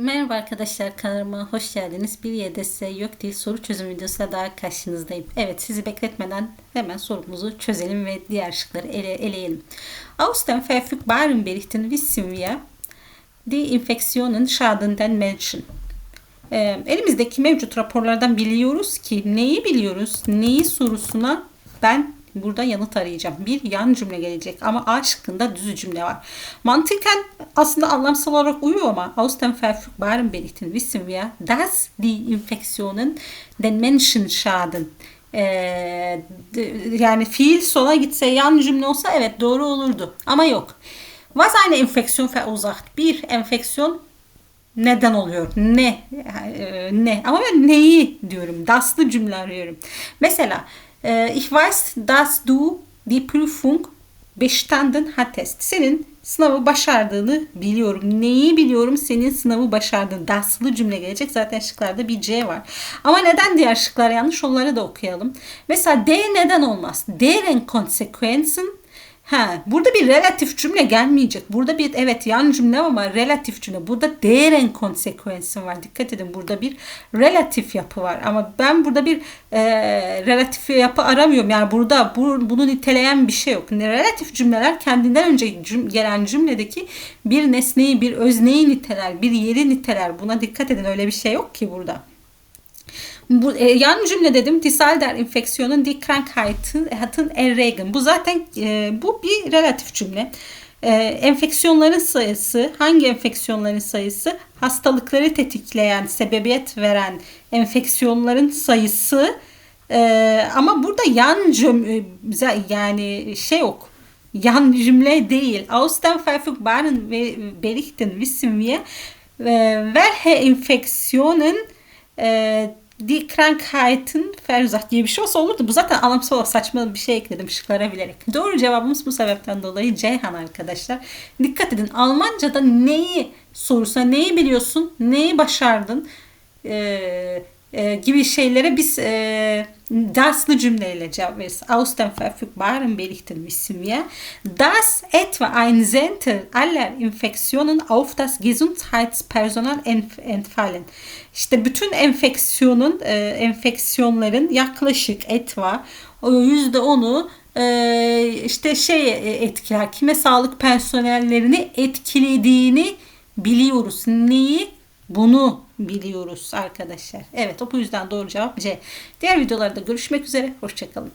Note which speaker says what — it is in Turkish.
Speaker 1: Merhaba arkadaşlar kanalıma hoş geldiniz. Bir YDS yok değil soru çözüm videosuyla daha karşınızdayım. Evet sizi bekletmeden hemen sorumuzu çözelim ve diğer şıkları ele, eleyelim. Aus dem verfügbaren Berichten wissen wir die Infektionen schaden den Menschen. Ee, elimizdeki mevcut raporlardan biliyoruz ki neyi biliyoruz? Neyi sorusuna ben burada yanıt arayacağım. Bir yan cümle gelecek ama A şıkkında düz cümle var. Mantıken aslında anlamsal olarak uyuyor ama aus dem verfügbaren Berichten wissen wir, dass die Infektionen den Menschen schaden. Ee, yani fiil sola gitse yan cümle olsa evet doğru olurdu ama yok. Was eine Infektion verursacht? Bir enfeksiyon neden oluyor? Ne? Ee, ne? Ama ben neyi diyorum. Daslı cümle arıyorum. Mesela ich weiß, dass du die Prüfung bestanden hattest. Senin sınavı başardığını biliyorum. Neyi biliyorum? Senin sınavı başardın. Daslı cümle gelecek. Zaten şıklarda bir C var. Ama neden diğer şıklar yanlış? Onları da okuyalım. Mesela D neden olmaz? Deren Konsequenzen Ha, burada bir relatif cümle gelmeyecek. Burada bir evet yan cümle ama relatif cümle. Burada deren konsekvensi var. Dikkat edin burada bir relatif yapı var. Ama ben burada bir e, relatif yapı aramıyorum. Yani burada bu, bunu niteleyen bir şey yok. Relatif cümleler kendinden önce cüm, gelen cümledeki bir nesneyi, bir özneyi niteler, bir yeri niteler. Buna dikkat edin. Öyle bir şey yok ki burada. Bu, e, yan cümle dedim. Disalder infeksiyonun die Krankheiten erregen. Bu zaten e, bu bir relatif cümle. E, enfeksiyonların sayısı, hangi enfeksiyonların sayısı? Hastalıkları tetikleyen, sebebiyet veren enfeksiyonların sayısı. E, ama burada yan cümle yani şey yok. Yan cümle değil. Aus dem verfügbaren Berichten wissen wir, welche Infektionen e, Die Krankheiten verursacht diye bir şey olsa olurdu. Bu zaten anlamsal olarak saçma bir şey ekledim şıklara bilerek. Doğru cevabımız bu sebepten dolayı Ceyhan arkadaşlar. Dikkat edin Almanca'da neyi sorusuna neyi biliyorsun, neyi başardın ee, e, gibi şeylere biz e, daslı cümleyle cevap veririz. Aus dem verfügbaren Berichten wissen wir, dass etwa ein Zehntel aller Infektionen auf das Gesundheitspersonal entfallen. İşte bütün enfeksiyonun, e, enfeksiyonların yaklaşık etva yüzde onu e, işte şey etkiler, kime sağlık personellerini etkilediğini biliyoruz. Neyi? Bunu biliyoruz arkadaşlar. Evet o yüzden doğru cevap C. Diğer videolarda görüşmek üzere. Hoşçakalın.